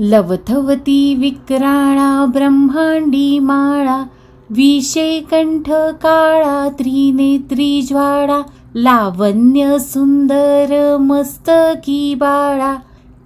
लवथवती विक्राळा ब्रह्मांडी माळा विषे कंठ काळा त्रिनेत्री ज्वाळा लावण्य सुंदर मस्तकी बाळा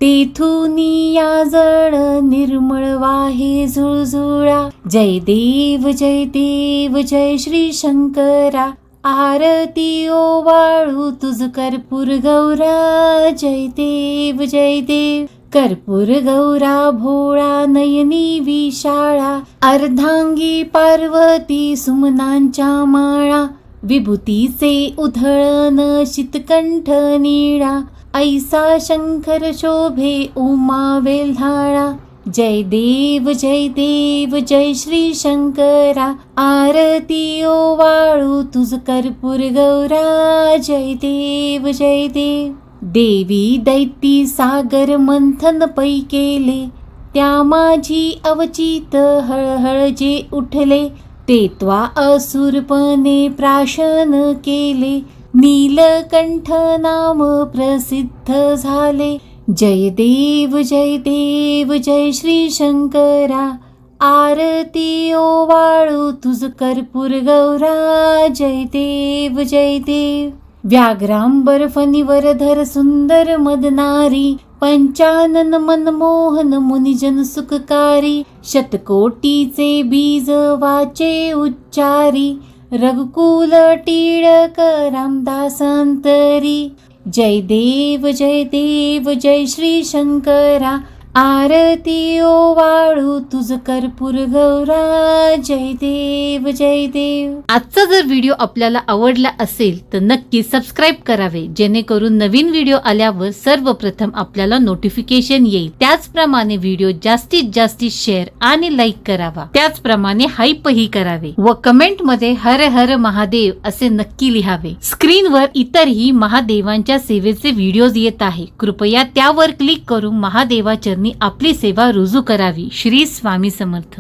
तेथुनी या जळ निर्मळ वाहे झुळझुळा. जय देव जय देव जय श्री शंकरा आरती ओ वाळू तुझ कर्पूर गौरा. जय देव जय देव. कर्पूर गौरा भोळा नयनी विशाळा अर्धांगी पार्वती सुमनांच्या माळा विभूतीचे उधळन शीतकंठ निळा ऐसा शंकर शोभे उमा वेल्हाळा जय देव जय देव जय श्री शंकरा आरती ओ वाळू तुझ कर्पूर गौरा जय देव जय देव. देवी दैती सागर मंथन पै केले त्या माझी अवचित हळहळ जे उठले ते त्वा असुरपणे प्राशन केले. नीलकंठ नाम प्रसिद्ध झाले. जय देव जय देव जय श्री शंकरा आरती ओ वाळू तुझ कर्पूर गौरा जय देव जय देव. व्याघ्रांबर धर सुंदर मदनारी पंचानन मनमोहन मुनिजन सुखकारी शतकोटीचे बीज वाचे उच्चारी रघुकुल टिळक रामदासांतरी. जय देव जय देव जय श्री शंकरा आरती ओ वाळू तुझ कर्पूर गौरा जय देव जय देव. आजचा जर व्हिडिओ आपल्याला आवडला असेल तर नक्की सबस्क्राईब करावे. जेणेकरून नवीन व्हिडिओ आल्यावर सर्वप्रथम आपल्याला नोटिफिकेशन येईल. त्याचप्रमाणे व्हिडिओ जास्तीत जास्त शेअर आणि लाईक करावा. त्याचप्रमाणे हाईपही करावे. व कमेंटमध्ये हर हर महादेव असे नक्की लिहावे. स्क्रीनवर इतरही महादेवांच्या सेवेचे व्हिडिओज येत आहे. कृपया त्यावर क्लिक करून महादेवाचरणी आपली सेवा रुजू करावी. श्री स्वामी समर्थ.